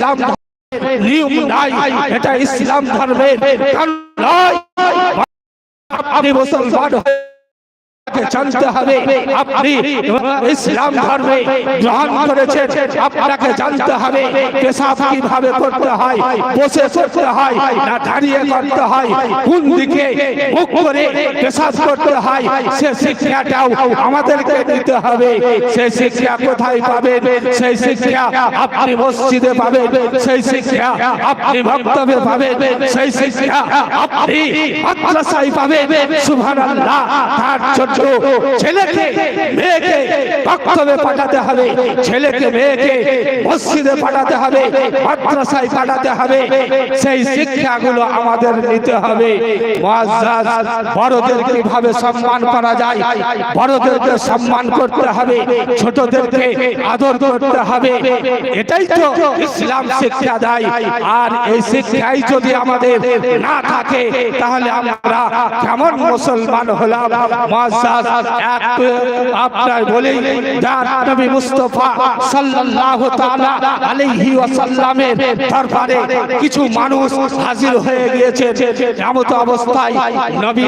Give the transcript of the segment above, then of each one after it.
ইসলাম নিয়ম নাই এটা ইসলাম ধর্মের। নয় আপনি মুসলমান হয়ে আপনাকে জানতে হবে আপনি ইসলাম ধর্মে গ্রহণ করেছেন আপনাকে জানতে হবে। পেশাব কীভাবে করতে হয়, বসে করতে হয়, না দাঁড়িয়ে করতে হয়, কোন দিকে মুখ করে পেশাব করতে হয়, সে শিক্ষাটাও আমাদেরকে দিতে হবে। সেই শিক্ষা কোথায় পাবেন? সেই শিক্ষা আপনি মসজিদে পাবেন। সেই শিক্ষা আপনি বক্তব্যে পাবেন। সেই শিক্ষা আপনি মাদ্রাসায় পাবেন। সুবহানাল্লাহ, তার জন্য ছেলেকে, মেয়েকে বক্তব্যে পাঠাতে হবে। ছেলেকে, মেয়েকে মসজিদে পাঠাতে হবে, মাদ্রাসায় পাঠাতে হবে। সেই শিক্ষাগুলো আমাদের নিতে হবে। বড়দের কীভাবে সম্মান করা যায়? বড়দেরকে সম্মান করতে হবে। ছোটদেরকে আদর করতে হবে। এটাই তো ইসলাম শিক্ষা দেয়। আর এই শিক্ষাই যদি আমাদের না থাকে, তাহলে আমরা কেমন মুসলমান হলাম? কিছু মানুষ হাজির হয়ে গিয়েছে এমন অবস্থায় নবী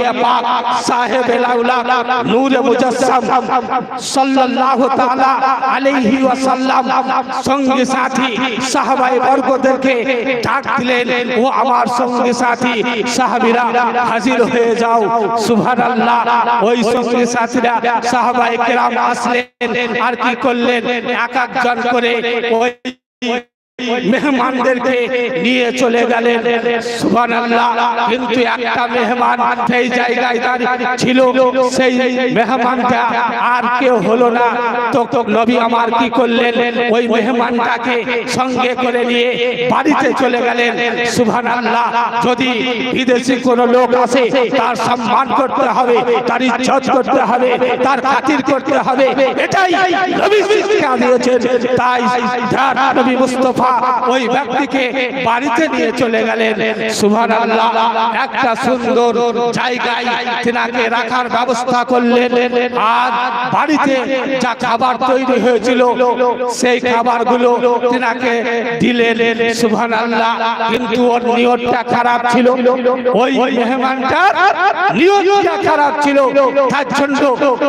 সাথী সাহাবায়ে বর্গদেরকে সাথীরা সাহাবায়ে কেরাম আসলেন আর কি করলেন? এক একজন করে ওই মেহমানদেরকে নিয়ে চলে গেলেন। কিন্তু একটা মেহমান সেই জায়গায় ছিল, সেই মেহমানটা আর কেউ হলো না। তো নবী আমার কি করলেন? ওই মেহমানটাকে সঙ্গে করে নিয়ে বাড়িতে চলে গেলেন। সুবহানাল্লাহ, যদি বিদেশি কোন লোক আসে, তার সম্মান করতে হবে, তার ইজ্জত করতে হবে, তার খাতির করতে হবে। এটাই নবী শিক্ষা দিয়েছেন তাই নবী মুস্তাফা ওই ব্যক্তিকে বাড়িতে নিয়ে চলে গেলেন। সুবহানাল্লাহ, একটা সুন্দর জায়গায় তিনাকে রাখার ব্যবস্থা করলেন। আর বাড়িতে যা খাবার তৈরি হয়েছিল, সেই খাবারগুলো তিনাকে দিলেন। সুবহানাল্লাহ, কিন্তু ওর নিয়তটা খারাপ ছিল। ওই মেহমানটার নিয়তটা খারাপ ছিল। তার জন্য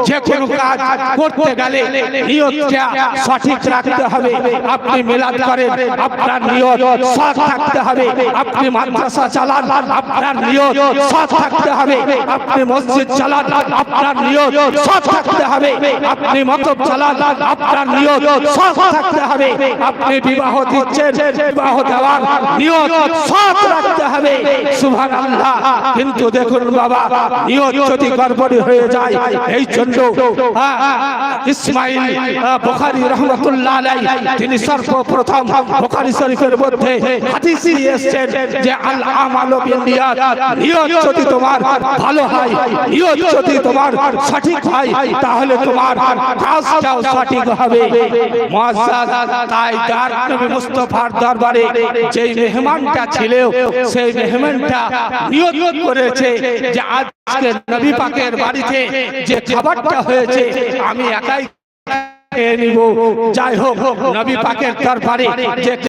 যে কোনো কাজ করতে গেলে নিয়তটা সঠিক রাখতে হবে। আপনি মিলাদ করেন। আপনার নিয়ত সৎ থাকতে হবে। আপনি মাদ্রাসা চালান আপনার নিয়ত সৎ থাকতে হবে। আপনি মসজিদ চালান আপনার নিয়ত সৎ থাকতে হবে। আপনি মতব চালান আপনার নিয়ত সৎ থাকতে হবে। আপনি বিবাহ দিচ্ছেন বিবাহ দেওয়ার নিয়ত সৎ রাখতে হবে। সুবহানাল্লাহ। কিন্তু দেখুন বাবা নিয়ত যদি গড়বড়ি হয়ে যায় এই জন্য ইসমাইল আহ, বুখারী রহমাতুল্লাহ আলাইহি তিনি সর্বপ্রথম বুখারী শরীফের মধ্যে হাদিস নিয়ে এসেছেন যে আল আমালু বিনিয়াত নিয়ত যদি তোমার ভালো হয়, নিয়ত যদি তোমার সঠিক হয়, তাহলে তোমার কাজটাও সঠিক হবে। মুআজ্জাজ তাই যার নবী মুস্তাফার দরবারে যেই মেহমানটা ছিল সেই মেহমানটা নিয়ত করেছে যে আজকে নবী পাকের বাড়িতে যে খাবারটা হয়েছে, আমি একাই নিব। যাই হোক নবী পাকের দরবারে যে